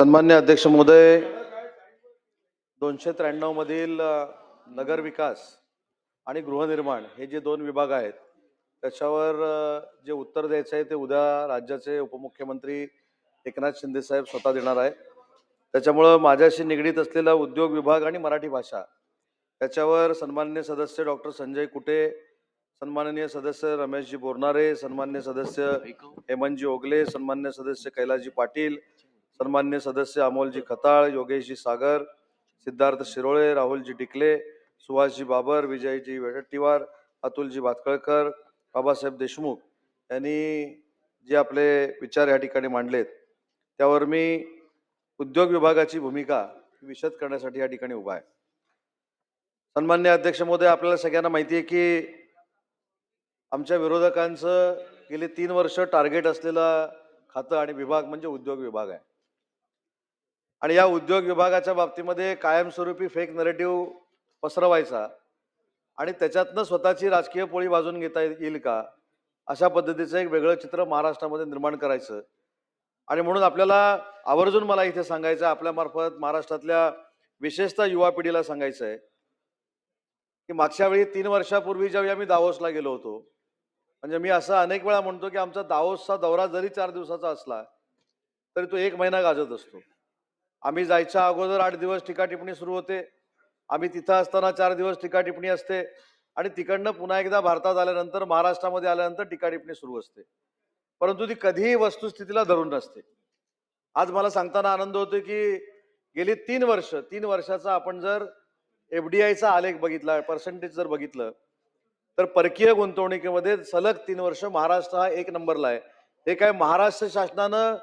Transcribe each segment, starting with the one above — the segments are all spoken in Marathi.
सन्मान्य अध्यक्ष महोदय दोनशे त्र्याण्णव मधील नगर विकास आणि गृहनिर्माण हे जे दोन विभाग आहेत त्याच्यावर जे उत्तर द्यायचं आहे ते उद्या राज्याचे उपमुख्यमंत्री एकनाथ शिंदे साहेब स्वतः देणार आहे. त्याच्यामुळं माझ्याशी निगडीत असलेला उद्योग विभाग आणि मराठी भाषा त्याच्यावर सन्माननीय सदस्य डॉक्टर संजय कुटे सन्माननीय सदस्य रमेशजी बोरनारे सन्मान्य सदस्य हेमंतजी ओगले सन्मान्य सदस्य कैलासजी पाटील सन्मान्य सदस्य अमोलजी खताळ योगेशजी सागर सिद्धार्थ शिरोळे राहुलजी डिकले सुभाषजी बाबर विजयजी वेडट्टीवार अतुलजी भातकळकर बाबासाहेब देशमुख यांनी जे आपले विचार या ठिकाणी मांडलेत त्यावर मी उद्योग विभागाची भूमिका विशद करण्यासाठी या ठिकाणी उभा आहे. सन्मान्य अध्यक्ष महोदय आपल्याला सगळ्यांना माहिती आहे की आमच्या विरोधकांचं गेली तीन वर्ष टार्गेट असलेलं खातं आणि विभाग म्हणजे उद्योग विभाग आहे. आणि या उद्योग विभागाच्या बाबतीमध्ये कायमस्वरूपी फेक नरेटिव्ह पसरवायचा. आणि त्याच्यातनं स्वतःची राजकीय पोळी वाजून घेता येईल का? अशा पद्धतीचं एक वेगळं चित्र महाराष्ट्रामध्ये निर्माण करायचं. आणि म्हणून आपल्याला आवर्जून मला इथे सांगायचं आपल्यामार्फत महाराष्ट्रातल्या विशेषतः युवा पिढीला सांगायचं आहे की मागच्या वेळी तीन वर्षापूर्वी ज्यावेळी आम्ही दावोसला गेलो होतो म्हणजे मी असं अनेक वेळा म्हणतो की आमचा दावोसचा दौरा जरी चार दिवसाचा असला तरी तो एक महिना गाजत असतो. आम्ही जायच्या अगोदर आठ दिवस टीका टिप्पणी सुरू होते. आम्ही तिथं असताना चार दिवस टीका टिप्पणी असते. आणि तिकडनं पुन्हा एकदा भारतात आल्यानंतर महाराष्ट्रामध्ये आल्यानंतर टीका टिप्पणी सुरू असते. परंतु ती कधीही वस्तुस्थितीला धरून नसते. आज मला सांगताना आनंद होतो की गेली तीन वर्ष तीन वर्षाचा आपण जर एफ डी आयचा आलेख बघितला पर्सेंटेज जर बघितलं तर परकीय गुंतवणुकीमध्ये सलग तीन वर्ष महाराष्ट्र हा एक नंबरला आहे. हे काय महाराष्ट्र शासनानं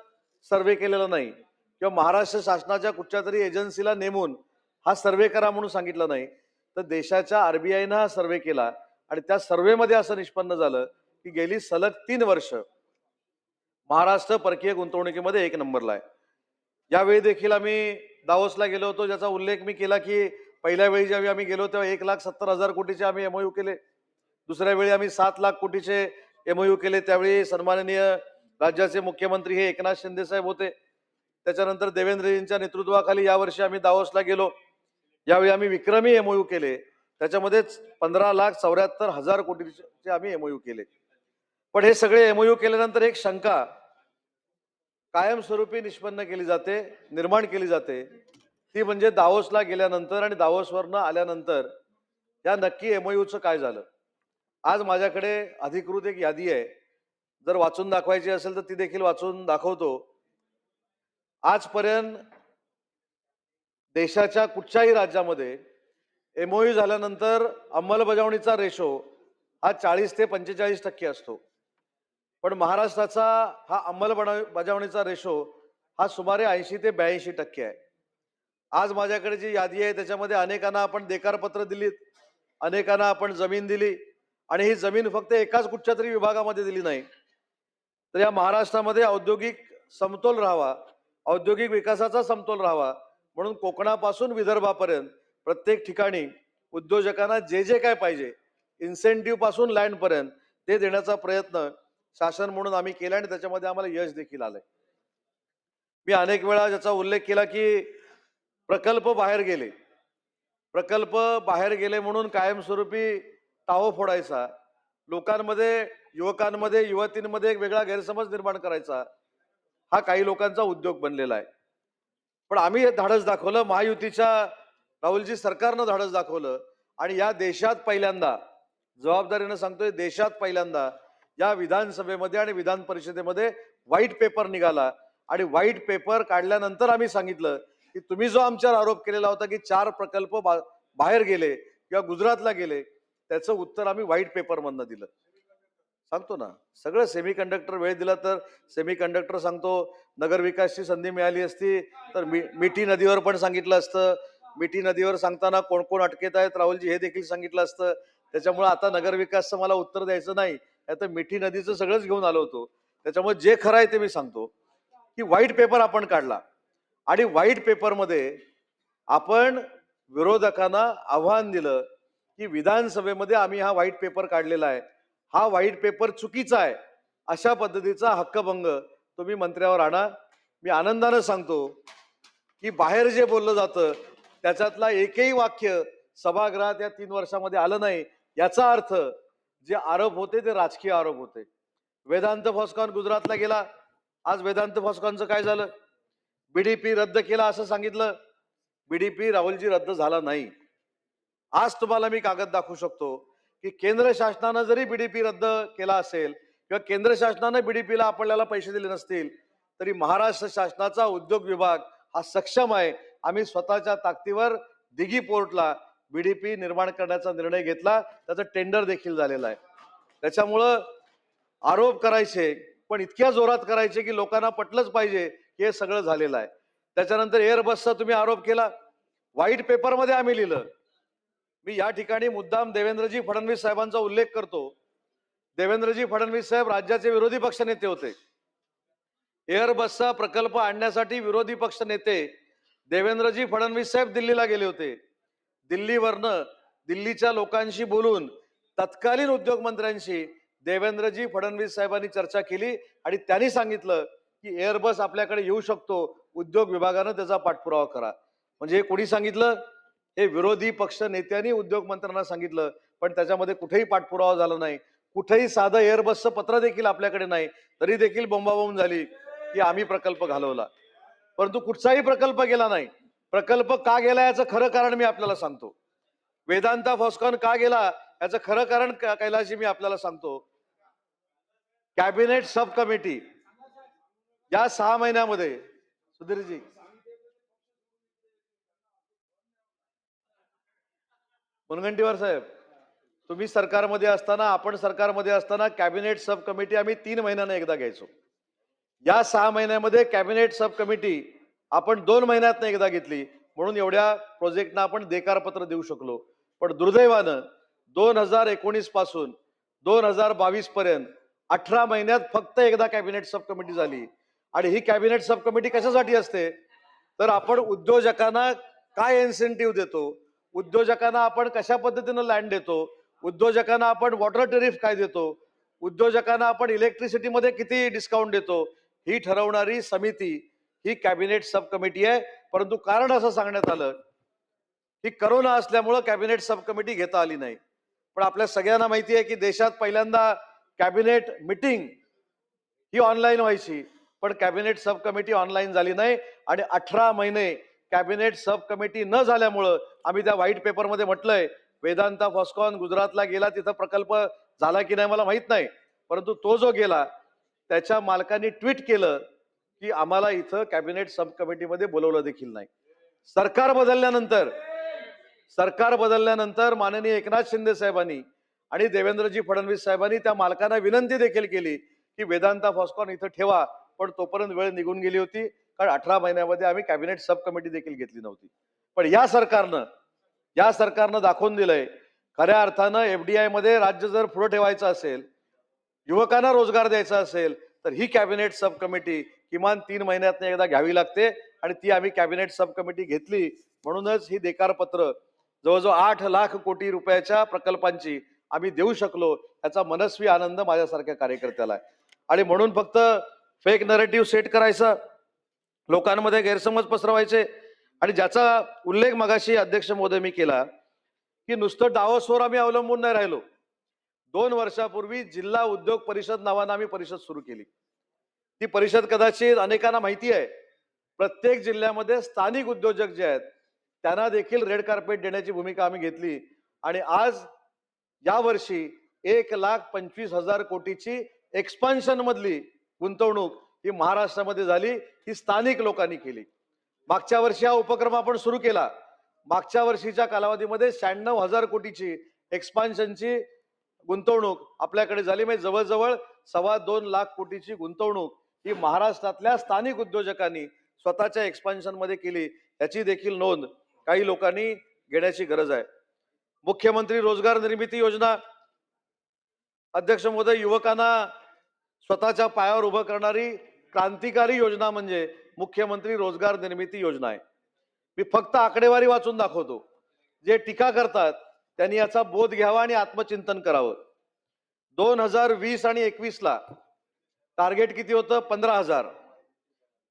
सर्वे केलेलं नाही. किंवा महाराष्ट्र शासनाच्या कुठच्या तरी एजन्सीला नेमून हा सर्वे करा म्हणून सांगितलं नाही. तर देशाच्या आरबीआयनं हा सर्वे केला आणि त्या सर्वेमध्ये असं निष्पन्न झालं की गेली सलग तीन वर्ष महाराष्ट्र परकीय गुंतवणुकीमध्ये एक नंबरला आहे. यावेळी देखील आम्ही दावोसला गेलो होतो ज्याचा उल्लेख मी केला की पहिल्या वेळी ज्यावेळी आम्ही गेलो तेव्हा एक लाख सत्तर हजार कोटीचे आम्ही एमओयू केले. दुसऱ्या वेळी आम्ही सात लाख कोटीचे एमओयू केले. त्यावेळी सन्माननीय राज्याचे मुख्यमंत्री हे एकनाथ शिंदे साहेब होते. त्याच्यानंतर देवेंद्रजींच्या नेतृत्वाखाली यावर्षी आम्ही दावोसला गेलो. यावेळी आम्ही विक्रमी एमओयू केले. त्याच्यामध्येच पंधरा लाख चौऱ्याहत्तर हजार कोटीचे आम्ही एमओयू केले. पण हे सगळे एमओयू केल्यानंतर एक शंका कायमस्वरूपी निष्पन्न केली जाते निर्माण केली जाते. ती म्हणजे दावोसला गेल्यानंतर आणि दावोसवरनं आल्यानंतर या नक्की एमओयूचं काय झालं? आज माझ्याकडे अधिकृत एक यादी आहे. जर वाचून दाखवायची असेल तर ती देखील वाचून दाखवतो. आजपर्यंत देशाच्या कुठच्याही राज्यामध्ये एमओयू झाल्यानंतर अंमलबजावणीचा रेशो हा चाळीस ते पंचेचाळीस टक्के असतो. पण महाराष्ट्राचा हा अंमलबणा बजावणीचा रेशो हा सुमारे ऐंशी ते ब्याऐंशी टक्के आहे. आज माझ्याकडे जी यादी आहे त्याच्यामध्ये अनेकांना आपण देकारपत्र दिलीत अनेकांना आपण जमीन दिली आणि ही जमीन फक्त एकाच कुठच्या तरी विभागामध्ये दिली नाही. तर या महाराष्ट्रामध्ये औद्योगिक समतोल राहावा औद्योगिक विकासाचा समतोल राहावा. म्हणून कोकणापासून विदर्भापर्यंत प्रत्येक ठिकाणी उद्योजकांना जे जे काय पाहिजे इन्सेंटिव्हपासून लँडपर्यंत ते देण्याचा प्रयत्न शासन म्हणून आम्ही केला आणि त्याच्यामध्ये आम्हाला यश देखील आलंय. मी अनेक वेळा ज्याचा उल्लेख केला की प्रकल्प बाहेर गेले. प्रकल्प बाहेर गेले म्हणून कायमस्वरूपी टाहो फोडायचा. लोकांमध्ये युवकांमध्ये युवतींमध्ये एक वेगळा गैरसमज निर्माण करायचा. हा काही लोकांचा उद्योग बनलेला आहे. पण आम्ही हे धाडस दाखवलं महायुतीच्या राहुलजी सरकारनं धाडस दाखवलं आणि या देशात पहिल्यांदा जबाबदारीनं सांगतोय देशात पहिल्यांदा या विधानसभेमध्ये आणि विधान परिषदेमध्ये व्हाईट पेपर निघाला आणि व्हाईट पेपर काढल्यानंतर आम्ही सांगितलं की तुम्ही जो आमच्यावर आरोप केलेला होता की चार प्रकल्प बा- बाहेर गेले किंवा गुजरातला गेले त्याचं उत्तर आम्ही व्हाईट पेपरमधनं दिलं. सांगतो ना सगळं सेमी कंडक्टर वेळ दिला तर सेमी कंडक्टर सांगतो नगरविकासची संधी मिळाली असती तर मी मिठी नदीवर पण सांगितलं असतं. मिठी नदीवर सांगताना कोण कोण अटकेत आहेत? राहुलजी हे देखील सांगितलं असतं. त्याच्यामुळे आता नगरविकासचं मला उत्तर द्यायचं नाही. आता मिठी नदीचं सगळंच घेऊन आलो होतो. त्याच्यामुळे जे खरं आहे ते मी सांगतो. की वाईट पेपर आपण काढला. आणि वाईट पेपरमध्ये आपण विरोधकांना आव्हान दिलं की विधानसभेमध्ये आम्ही हा व्हाईट पेपर काढलेला आहे. हा व्हाईट पेपर चुकीचा आहे. अशा पद्धतीचा हक्कभंग तुम्ही मंत्र्यावर आणा. मी आनंदानं सांगतो की बाहेर जे बोललं जातं त्याच्यातला एकही वाक्य सभागृहात या तीन वर्षामध्ये आलं नाही. याचा अर्थ जे आरोप होते ते राजकीय आरोप होते. वेदांत फॉस्कॉन गुजरातला गेला. आज वेदांत फॉस्कॉनचं काय झालं? बीडीपी रद्द केला असं सांगितलं. बीडीपी राहुलजी रद्द झाला नाही. आज तुम्हाला मी कागद दाखवू शकतो. की केंद्र शासनानं जरी बीडीपी रद्द केला असेल किंवा केंद्र शासनानं बीडीपीला आपल्याला पैसे दिले नसतील तरी महाराष्ट्र शासनाचा उद्योग विभाग हा सक्षम आहे. आम्ही स्वतःच्या ताकदीवर दिघी पोर्टला बीडीपी निर्माण करण्याचा निर्णय घेतला. त्याचं टेंडर देखील झालेलं आहे. त्याच्यामुळं आरोप करायचे पण इतक्या जोरात करायचे की लोकांना पटलंच पाहिजे की हे सगळं झालेलं आहे. त्याच्यानंतर एअरबसचा तुम्ही आरोप केला. व्हाईट पेपरमध्ये आम्ही लिहिलं. मी या ठिकाणी मुद्दाम देवेंद्रजी फडणवीस साहेबांचा उल्लेख करतो. देवेंद्रजी फडणवीस साहेब राज्याचे विरोधी पक्ष नेते होते. एअरबसचा प्रकल्प आणण्यासाठी विरोधी पक्ष नेते देवेंद्रजी फडणवीस साहेब दिल्लीला गेले होते. दिल्लीवरनं दिल्लीच्या लोकांशी बोलून तत्कालीन उद्योगमंत्र्यांशी देवेंद्रजी फडणवीस साहेबांनी चर्चा केली आणि त्यांनी सांगितलं की एअरबस आपल्याकडे येऊ शकतो उद्योग विभागानं त्याचा पाठपुरावा करा. म्हणजे हे कोणी सांगितलं? हे विरोधी पक्ष नेत्यांनी उद्योग मंत्र्यांना सांगितलं पण त्याच्यामध्ये कुठेही पाठपुरावा झाला नाही. कुठेही साधं एअरबसचं पत्र देखील आपल्याकडे नाही. तरी देखील बोंबाबोंब झाली की आम्ही प्रकल्प घालवला. परंतु कुठचाही प्रकल्प गेला नाही. प्रकल्प का गेला याचं खरं कारण मी आपल्याला सांगतो. वेदांता फॉस्कॉन का गेला याचं खरं कारण कैलाशी मी आपल्याला सांगतो. कॅबिनेट सब कमिटी या सहा महिन्यामध्ये सुधीरजी मुनगंटीवार साहेब तुम्ही सरकारमध्ये असताना आपण सरकारमध्ये असताना कॅबिनेट सब कमिटी आम्ही तीन महिन्यानं एकदा घ्यायचो. या सहा महिन्यामध्ये कॅबिनेट सब कमिटी आपण दोन महिन्यातनं एकदा घेतली. म्हणून एवढ्या प्रोजेक्टना आपण देकारपत्र देऊ शकलो. पण दुर्दैवानं दोन हजार एकोणीसपासून दोन हजार बावीस पर्यंत अठरा महिन्यात फक्त एकदा कॅबिनेट सब कमिटी झाली. आणि ही कॅबिनेट सब कमिटी कशासाठी असते? तर आपण उद्योजकांना काय इन्सेंटिव्ह देतो? उद्योजकांना आपण कशा पद्धतीनं लँड देतो? उद्योजकांना आपण वॉटर टेरिफ काय देतो? उद्योजकांना आपण इलेक्ट्रिसिटीमध्ये किती डिस्काउंट देतो? ही ठरवणारी समिती ही कॅबिनेट सब कमिटी आहे. परंतु कारण असं सांगण्यात आलं की करोना असल्यामुळं कॅबिनेट सब कमिटी घेता आली नाही. पण आपल्या सगळ्यांना माहिती आहे की देशात पहिल्यांदा कॅबिनेट मिटिंग ही ऑनलाईन व्हायची. पण कॅबिनेट सब कमिटी ऑनलाईन झाली नाही. आणि अठरा महिने कॅबिनेट सब कमिटी न झाल्यामुळं आम्ही त्या व्हाईट पेपरमध्ये म्हटलंय वेदांता फॉस्कॉन गुजरातला गेला तिथं प्रकल्प झाला की नाही मला माहीत नाही. परंतु तो जो गेला त्याच्या मालकांनी ट्विट केलं की आम्हाला इथं कॅबिनेट सब कमिटीमध्ये बोलवलं देखील नाही. सरकार बदलल्यानंतर सरकार बदलल्यानंतर माननीय एकनाथ शिंदे साहेबांनी आणि देवेंद्रजी फडणवीस साहेबांनी त्या मालकांना विनंती देखील केली की वेदांता फॉस्कॉन इथं ठेवा पण तोपर्यंत वेळ निघून गेली होती. कारण अठरा महिन्यामध्ये आम्ही कॅबिनेट सब कमिटी देखील घेतली नव्हती. पण या सरकारनं या सरकारनं दाखवून दिलंय खऱ्या अर्थानं एफडीआयमध्ये राज्य जर पुढे ठेवायचं असेल युवकांना रोजगार द्यायचा असेल तर ही कॅबिनेट सब कमिटी किमान तीन महिन्यात एकदा घ्यावी लागते आणि ती आम्ही कॅबिनेट सब कमिटी घेतली. म्हणूनच ही देकारपत्र जवळजवळ आठ लाख कोटी रुपयाच्या प्रकल्पांची आम्ही देऊ शकलो याचा मनस्वी आनंद माझ्यासारख्या कार्यकर्त्याला आहे. आणि म्हणून फक्त फेक नरेटिव्ह सेट करायचं लोकांमध्ये गैरसमज पसरवायचे आणि ज्याचा उल्लेख मगाशी अध्यक्ष महोदय मी केला की नुसतं डावसवर आम्ही अवलंबून नाही राहिलो. दोन वर्षापूर्वी जिल्हा उद्योग परिषद नावानं आम्ही परिषद सुरू केली. ती परिषद कदाचित अनेकांना माहिती आहे. प्रत्येक जिल्ह्यामध्ये स्थानिक उद्योजक जे आहेत त्यांना देखील रेड कार्पेट देण्याची भूमिका आम्ही घेतली. आणि आज या वर्षी एक लाख पंचवीस हजार कोटीची एक्सपान्शन मधली गुंतवणूक ही महाराष्ट्रामध्ये झाली ही स्थानिक लोकांनी केली. मागच्या वर्षी हा उपक्रम आपण सुरू केला. मागच्या वर्षीच्या कालावधीमध्ये शहाण्णव हजार कोटीची एक्सपान्शनची गुंतवणूक आपल्याकडे झाली. म्हणजे जवळजवळ सव्वा दोन लाख कोटीची गुंतवणूक ही महाराष्ट्रातल्या स्थानिक उद्योजकांनी स्वतःच्या एक्सपान्शनमध्ये केली. याची देखील नोंद काही लोकांनी घेण्याची गरज आहे. मुख्यमंत्री रोजगार निर्मिती योजना. अध्यक्ष महोदय युवकांना स्वतःच्या पायावर उभं करणारी क्रांतिकारी योजना म्हणजे मुख्यमंत्री रोजगार निर्मिती योजना आहे. मी फक्त आकडेवारी वाचून दाखवतो. जे टीका करतात त्यांनी याचा बोध घ्यावा आणि आत्मचिंतन करावं. दोन हजार वीस आणि एकवीसला टार्गेट किती होतं? पंधरा हजार.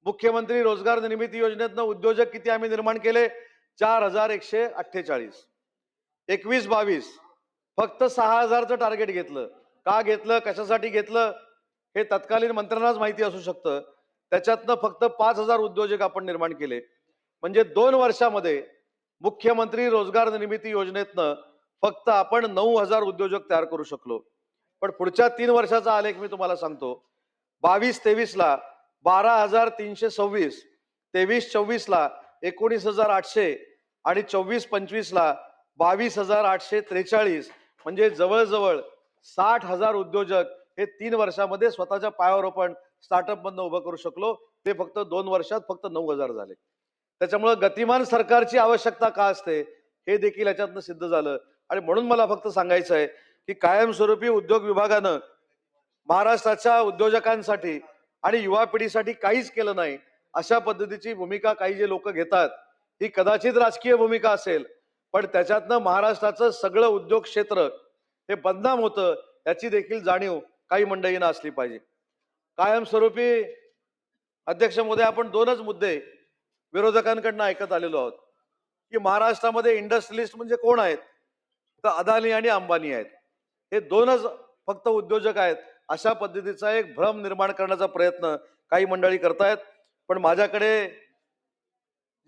मुख्यमंत्री रोजगार निर्मिती योजनेतनं उद्योजक किती आम्ही निर्माण केले? चार हजार एकशे अठ्ठेचाळीस. एकवीस बावीस. फक्त सहा हजारचं टार्गेट घेतलं. का घेतलं? कशासाठी घेतलं? हे तत्कालीन मंत्र्यांनाच माहिती असू शकतं. त्याच्यातनं फक्त पाच हजार उद्योजक आपण निर्माण केले. म्हणजे दोन वर्षामध्ये मुख्यमंत्री रोजगार निर्मिती योजनेतनं फक्त आपण नऊ हजार उद्योजक तयार करू शकलो. पण पुढच्या तीन वर्षाचा आलेख मी तुम्हाला सांगतो. बावीस तेवीसला बारा हजार तीनशे सव्वीस तेवीस चोवीसला एकोणीस हजार आठशे आणि चोवीस पंचवीसला बावीस हजार आठशे त्रेचाळीस. म्हणजे जवळजवळ साठ हजार उद्योजक हे तीन वर्षामध्ये स्वतःच्या पायावर आपण स्टार्टअप मधनं उभं करू शकलो. ते फक्त दोन वर्षात फक्त नऊ हजार झाले. त्याच्यामुळं गतिमान सरकारची आवश्यकता का असते? हे देखील याच्यातनं सिद्ध झालं. आणि म्हणून मला फक्त सांगायचं आहे की कायमस्वरूपी उद्योग विभागानं महाराष्ट्राच्या उद्योजकांसाठी आणि युवा पिढीसाठी काहीच केलं नाही. अशा पद्धतीची भूमिका काही जे लोक घेतात ही कदाचित राजकीय भूमिका असेल. पण त्याच्यातनं महाराष्ट्राचं सगळं उद्योग क्षेत्र हे बदनाम होतं याची देखील जाणीव काही मंडळींना असली पाहिजे. कायमस्वरूपी अध्यक्ष मोदय आपण दोनच मुद्दे विरोधकांकडनं ऐकत आलेलो आहोत. की महाराष्ट्रामध्ये इंडस्ट्रियलिस्ट म्हणजे कोण आहेत? तर अदानी आणि अंबानी आहेत. हे दोनच फक्त उद्योजक आहेत अशा पद्धतीचा एक भ्रम निर्माण करण्याचा प्रयत्न काही मंडळी करतायत. पण माझ्याकडे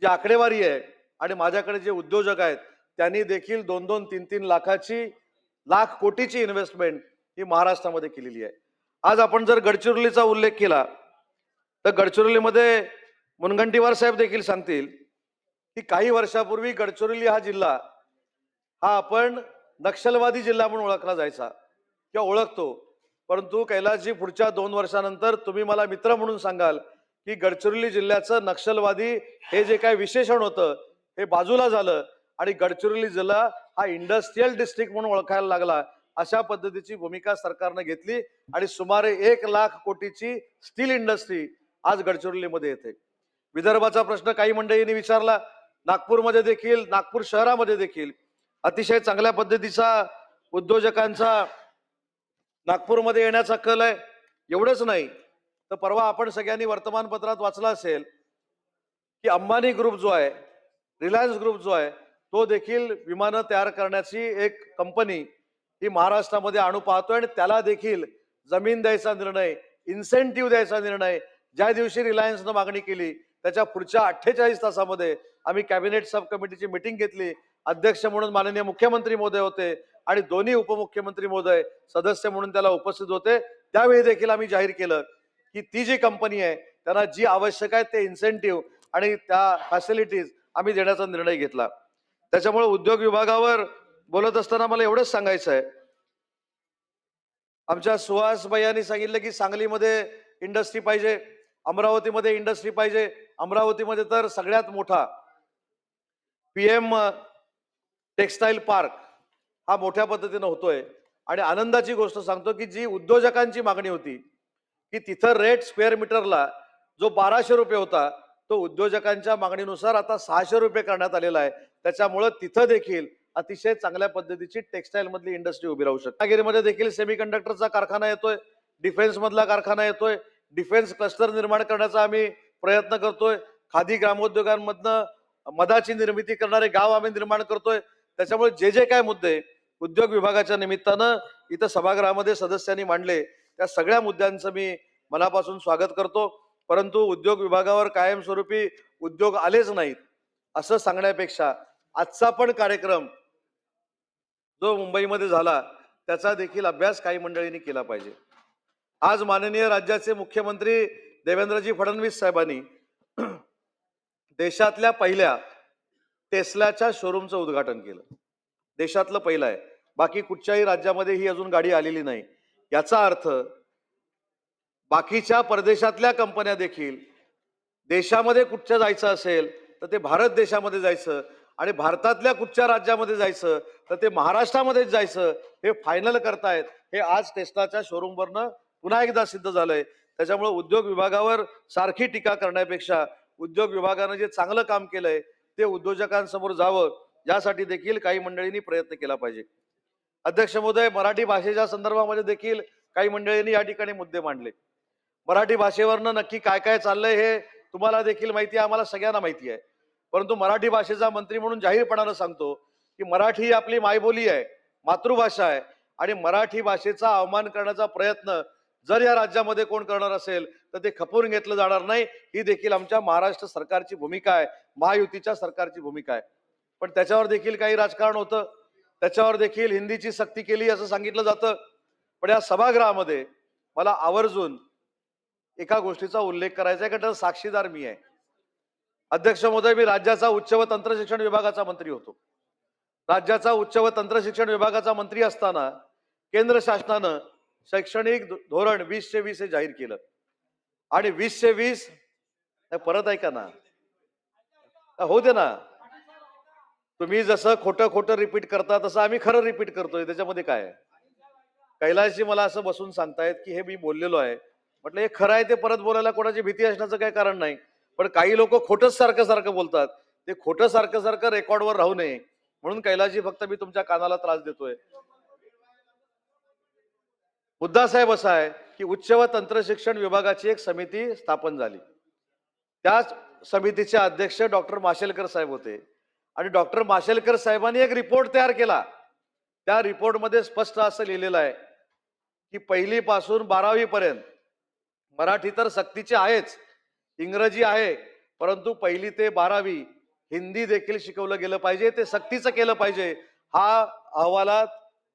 जी आकडेवारी आहे आणि माझ्याकडे जे उद्योजक आहेत त्यांनी देखील दोन दोन तीन तीन लाखाची लाख कोटीची इन्व्हेस्टमेंट ही महाराष्ट्रामध्ये केलेली आहे. आज आपण जर गडचिरोलीचा उल्लेख केला तर गडचिरोलीमध्ये मुनगंटीवार साहेब देखील सांगतील की काही वर्षापूर्वी गडचिरोली हा जिल्हा हा आपण नक्षलवादी जिल्हा म्हणून ओळखला जायचा किंवा ओळखतो. परंतु कैलासजी पुढच्या दोन वर्षानंतर तुम्ही मला मित्र म्हणून सांगाल की गडचिरोली जिल्ह्याचं नक्षलवादी हे जे काय विशेषण होतं हे बाजूला झालं आणि गडचिरोली जिल्हा हा इंडस्ट्रीयल डिस्ट्रिक्ट म्हणून ओळखायला लागला. अशा पद्धतीची भूमिका सरकारनं घेतली आणि सुमारे एक लाख कोटीची स्टील इंडस्ट्री आज गडचिरोलीमध्ये येते. विदर्भाचा प्रश्न काही मंडळींनी विचारला. नागपूरमध्ये देखील नागपूर शहरामध्ये देखील. अतिशय चांगल्या पद्धतीचा उद्योजकांचा नागपूरमध्ये येण्याचा कल आहे. एवढंच नाही तर परवा आपण सगळ्यांनी वर्तमानपत्रात वाचलं असेल की अंबानी ग्रुप जो आहे रिलायन्स ग्रुप जो आहे तो देखील विमानं तयार करण्याची एक कंपनी ही महाराष्ट्रामध्ये आणू पाहतोय आणि त्याला देखील जमीन द्यायचा निर्णय इन्सेंटिव्ह द्यायचा निर्णय. ज्या दिवशी रिलायन्सनं मागणी केली त्याच्या पुढच्या अठ्ठेचाळीस तासामध्ये आम्ही कॅबिनेट सब कमिटीची मिटिंग घेतली. अध्यक्ष म्हणून माननीय मुख्यमंत्री मोदय होते आणि दोन्ही उपमुख्यमंत्री मोदय सदस्य म्हणून त्याला उपस्थित होते. त्यावेळी देखील आम्ही जाहीर केलं की ती जी कंपनी आहे त्यांना जी आवश्यक आहे ते इन्सेंटिव्ह आणि त्या फॅसिलिटीज आम्ही देण्याचा निर्णय घेतला. त्याच्यामुळे उद्योग विभागावर बोलत असताना मला एवढंच सांगायचं आहे. आमच्या सुहास यांनी सांगितलं की सांगलीमध्ये इंडस्ट्री पाहिजे अमरावतीमध्ये इंडस्ट्री पाहिजे अमरावतीमध्ये तर सगळ्यात मोठा पीएम टेक्सटाईल पार्क हा मोठ्या पद्धतीनं होतोय. आणि आनंदाची गोष्ट सांगतो की जी उद्योजकांची मागणी होती की तिथं रेट स्क्वेअर मीटरला जो बाराशे रुपये होता तो उद्योजकांच्या मागणीनुसार आता सहाशे रुपये करण्यात आलेला आहे. त्याच्यामुळं तिथं देखील अतिशय चांगल्या पद्धतीची टेक्सटाईल मधली इंडस्ट्री उभी राहू शकते. रत्नागिरीमध्ये देखील सेमीकंडक्टरचा कारखाना येतोय डिफेन्स मधला कारखाना येतोय डिफेन्स क्लस्टर निर्माण करण्याचा आम्ही प्रयत्न करतोय. खादी ग्रामोद्योगांमधनं मधाची निर्मिती करणारे गाव आम्ही निर्माण करतोय. त्याच्यामुळे जे जे काय मुद्दे उद्योग विभागाच्या निमित्तानं इथं सभागृहामध्ये सदस्यांनी मांडले त्या सगळ्या मुद्द्यांचं मी मनापासून स्वागत करतो. परंतु उद्योग विभागावर कायमस्वरूपी उद्योग आलेच नाहीत असं सांगण्यापेक्षा आजचा पण कार्यक्रम जो मुंबईमध्ये झाला त्याचा देखील अभ्यास काही मंडळींनी केला पाहिजे. आज माननीय राज्याचे मुख्यमंत्री देवेंद्रजी फडणवीस साहेबांनी देशातल्या पहिल्या टेस्लाच्या शोरूमचं उद्घाटन केलं. देशातलं पहिलं आहे. बाकी कुठच्याही राज्यामध्ये ही अजून गाडी आलेली नाही. याचा अर्थ बाकीच्या परदेशातल्या कंपन्या देखील देशामध्ये कुठच्या जायचं असेल तर ते भारत देशामध्ये जायचं आणि भारतातल्या कुठच्या राज्यामध्ये जायचं? तर ते महाराष्ट्रामध्येच जायचं. हे फायनल करतायत. हे आज टेस्लाच्या शोरूमवरनं पुन्हा एकदा सिद्ध झालंय. त्याच्यामुळे उद्योग विभागावर सारखी टीका करण्यापेक्षा उद्योग विभागानं जे चांगलं काम केलंय ते उद्योजकांसमोर जावं. यासाठी देखील काही मंडळींनी प्रयत्न केला पाहिजे. अध्यक्ष महोदय मराठी भाषेच्या संदर्भामध्ये देखील काही मंडळींनी या ठिकाणी मुद्दे मांडले. मराठी भाषेवरनं नक्की काय काय चाललंय हे तुम्हाला देखील माहिती आहे. आम्हाला सगळ्यांना माहिती आहे. परंतु मराठी भाषेचा मंत्री म्हणून जाहीरपणानं सांगतो की मराठी ही आपली मायबोली आहे मातृभाषा आहे आणि मराठी भाषेचा अवमान करण्याचा प्रयत्न जर या राज्यामध्ये कोण करणार असेल तर ते खपवून घेतलं जाणार नाही. ही देखील आमच्या महाराष्ट्र सरकारची भूमिका आहे महायुतीच्या सरकारची भूमिका आहे. पण त्याच्यावर देखील काही राजकारण होतं. त्याच्यावर देखील हिंदीची सक्ती केली असं सांगितलं जातं. पण या सभागृहामध्ये मला आवर्जून एका गोष्टीचा उल्लेख करायचा आहे कारण साक्षीदार मी आहे. अध्यक्ष महोदय मी राज्याचा उच्च व तंत्रशिक्षण विभागाचा मंत्री होतो. राज्याचा उच्च व तंत्रशिक्षण विभागाचा मंत्री असताना केंद्र शासनानं शैक्षणिक धोरण वीसशे वीस हे जाहीर केलं. आणि वीसशे वीस परत ऐका ना. हो दे ना. तुम्ही जसं खोटं खोटं रिपीट करता तसं आम्ही खरं रिपीट करतोय. त्याच्यामध्ये काय आहे? मला असं बसून सांगतायत की हे मी बोललेलो आहे. म्हटलं हे खरं आहे ते परत बोलायला कोणाची भीती असण्याचं काही कारण नाही. पण काही लोक खोटंच सारखं सारखं बोलतात. ते खोटं सारखं सारखं रेकॉर्डवर राहू नये. म्हणून कैलाजी फक्त मी तुमच्या कानाला त्रास देतोय. मुद्दा साहेब असा आहे की उच्च व तंत्र शिक्षण विभागाची एक समिती स्थापन झाली. त्याच समितीचे अध्यक्ष डॉक्टर माशेलकर साहेब होते. आणि डॉक्टर माशेलकर साहेबांनी एक रिपोर्ट तयार केला. त्या रिपोर्टमध्ये स्पष्ट असं लिहिलेलं आहे की पहिली पासून बारावी पर्यंत मराठी तर सक्तीचे आहेच. इंग्रजी आहे परंतु पहिली ते बारावी हिंदी देखील शिकवलं गेलं पाहिजे ते सक्तीचं केलं पाहिजे. हा अहवालात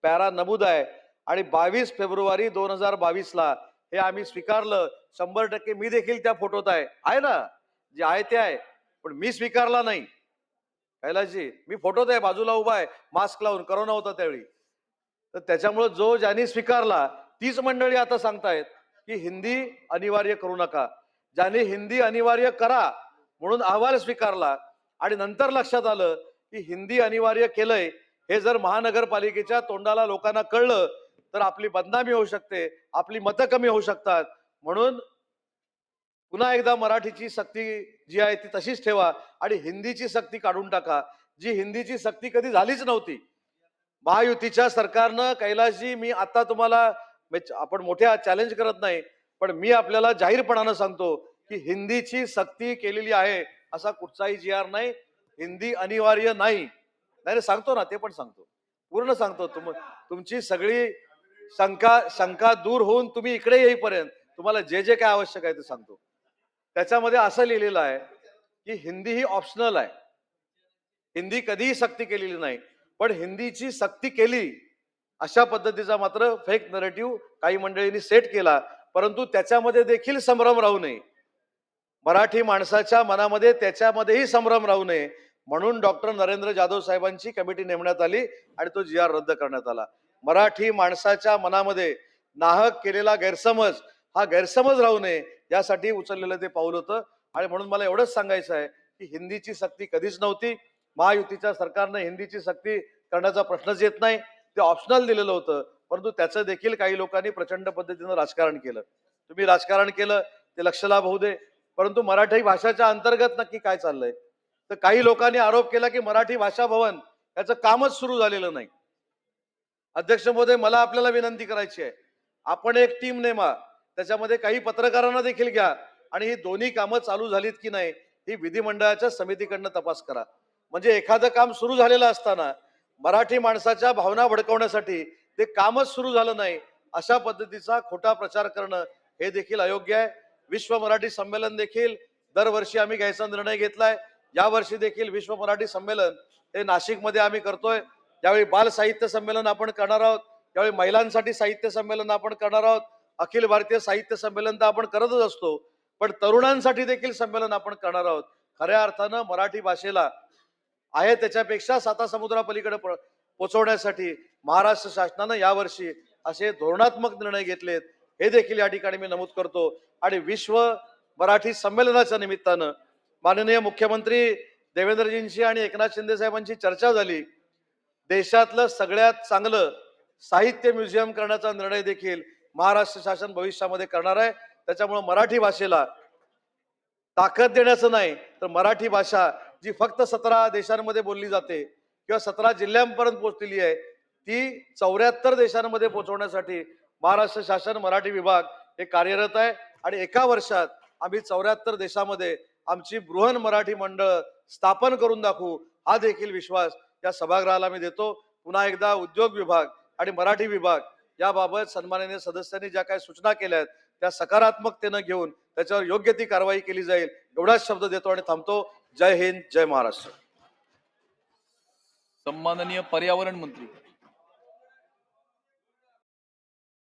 पॅरा नमूद आहे. आणि बावीस फेब्रुवारी दोन हजार बावीसला हे आम्ही स्वीकारलं. शंभर टक्के मी देखील त्या फोटोत आहे. आहे ना? जे आहे ते आहे. पण मी स्वीकारला नाही. कैलासजी मी फोटोत आहे बाजूला उभा आहे. मास्क लावून करोना होता त्यावेळी. तर त्याच्यामुळे जो ज्यांनी स्वीकारला तीच मंडळी आता सांगतायत की हिंदी अनिवार्य करू नका. ज्याने हिंदी अनिवार्य करा म्हणून अहवाल स्वीकारला. आणि नंतर लक्षात आलं की हिंदी अनिवार्य केलंय हे जर महानगरपालिकेच्या तोंडाला लोकांना कळलं तर आपली बदनामी होऊ शकते आपली मतं कमी होऊ शकतात. म्हणून पुन्हा एकदा मराठीची सक्ती जी आहे ती तशीच ठेवा आणि हिंदीची सक्ती काढून टाका. जी हिंदीची सक्ती कधी झालीच नव्हती. महायुतीच्या सरकारनं कैलाशी मी आता तुम्हाला म्हणजे आपण मोठ्या चॅलेंज करत नाही पण मी आपल्याला जाहीरपणानं सांगतो की हिंदीची सक्ती केलेली आहे असा कुठचाही जी आर नाही हिंदी अनिवार्य नाही. नाही सांगतो ना ते पण सांगतो. पूर्ण सांगतो. तुम तुमची सगळी शंका शंका दूर होऊन तुम्ही इकडे येईपर्यंत तुम्हाला जे जे काय आवश्यक आहे ते सांगतो. त्याच्यामध्ये असं लिहिलेलं आहे की हिंदी ही ऑप्शनल आहे. हिंदी कधीही सक्ती केलेली नाही पण हिंदीची सक्ती केली अशा पद्धतीचा मात्र फेक नरेटिव्ह काही मंडळींनी सेट केला परंतु त्याच्यामध्ये देखील संभ्रम राहू नये. मराठी माणसाच्या मनामध्ये त्याच्यामध्येही संभ्रम राहू नये म्हणून डॉक्टर नरेंद्र जाधव साहेबांची कमिटी नेमण्यात आली आणि तो जी आर रद्द करण्यात आला. मराठी माणसाच्या मनामध्ये नाहक केलेला गैरसमज हा गैरसमज राहू नये यासाठी उचललेलं ते पाऊल होतं. आणि म्हणून मला एवढंच सांगायचं आहे की हिंदीची सक्ती कधीच नव्हती. महायुतीच्या सरकारनं हिंदीची सक्ती करण्याचा प्रश्नच येत नाही. ते ऑप्शनल दिलेलं होतं. परंतु त्याचं देखील काही लोकांनी प्रचंड पद्धतीनं राजकारण केलं. तुम्ही राजकारण केलं ते लक्ष लाभ होऊ दे. परंतु मराठी भाषाच्या अंतर्गत नक्की काय चाललंय? तर काही लोकांनी आरोप केला की मराठी भाषा भवन याचं कामच सुरू झालेलं नाही. अध्यक्ष महोदय मला आपल्याला विनंती करायची आहे. आपण एक टीम नेमा त्याच्यामध्ये काही पत्रकारांना देखील घ्या आणि ही दोन्ही कामं चालू झालीत की नाही ही विधिमंडळाच्या समितीकडनं तपास करा. म्हणजे एखादं काम सुरू झालेलं असताना मराठी माणसाच्या भावना भडकवण्यासाठी ते कामच सुरू झालं नाही. अशा पद्धतीचा खोटा प्रचार करणं हे देखील अयोग्य आहे. विश्व मराठी संमेलन देखील दरवर्षी आम्ही घ्यायचा निर्णय घेतलाय. यावर्षी देखील विश्व मराठी संमेलन हे नाशिकमध्ये आम्ही करतोय. यावेळी बाल साहित्य संमेलन आपण करणार आहोत यावेळी महिलांसाठी साहित्य संमेलन आपण करणार आहोत. अखिल भारतीय साहित्य संमेलन तर आपण करतच असतो. पण तरुणांसाठी देखील संमेलन आपण करणार आहोत. खऱ्या अर्थानं मराठी भाषेला आहे त्याच्यापेक्षा साता पोचवण्यासाठी पोहोचवण्यासाठी महाराष्ट्र शासनानं यावर्षी असे धोरणात्मक निर्णय घेतलेत. हे देखील या ठिकाणी मी नमूद करतो. आणि विश्व मराठी संमेलनाच्या निमित्तानं माननीय मुख्यमंत्री देवेंद्रजींशी आणि एकनाथ शिंदे साहेबांची चर्चा झाली. देशातलं सगळ्यात चांगलं साहित्य म्युझियम करण्याचा निर्णय देखील महाराष्ट्र शासन भविष्यामध्ये करणार आहे. त्याच्यामुळे मराठी भाषेला ताकद देण्याचं नाही तर मराठी भाषा जी फक्त सतरा देशांमध्ये बोलली जाते किंवा सतरा जिल्ह्यांपर्यंत पोहोचलेली आहे ती चौऱ्याहत्तर देशांमध्ये पोहोचवण्यासाठी महाराष्ट्र शासन मराठी विभाग हे कार्यरत आहे. आणि एका वर्षात आम्ही चौऱ्याहत्तर देशामध्ये आमची बृहन मराठी मंडळ स्थापन करून दाखवू हा देखील विश्वास या सभागृहाला मी देतो. पुन्हा एकदा उद्योग विभाग आणि मराठी विभाग याबाबत सन्माननीय सदस्यांनी ज्या काही सूचना केल्या आहेत त्या सकारात्मकतेनं घेऊन त्याच्यावर योग्य ती कारवाई केली जाईल एवढाच शब्द देतो आणि थांबतो. जय हिंद जय महाराष्ट्र. सन्माननीय पर्यावरण मंत्री.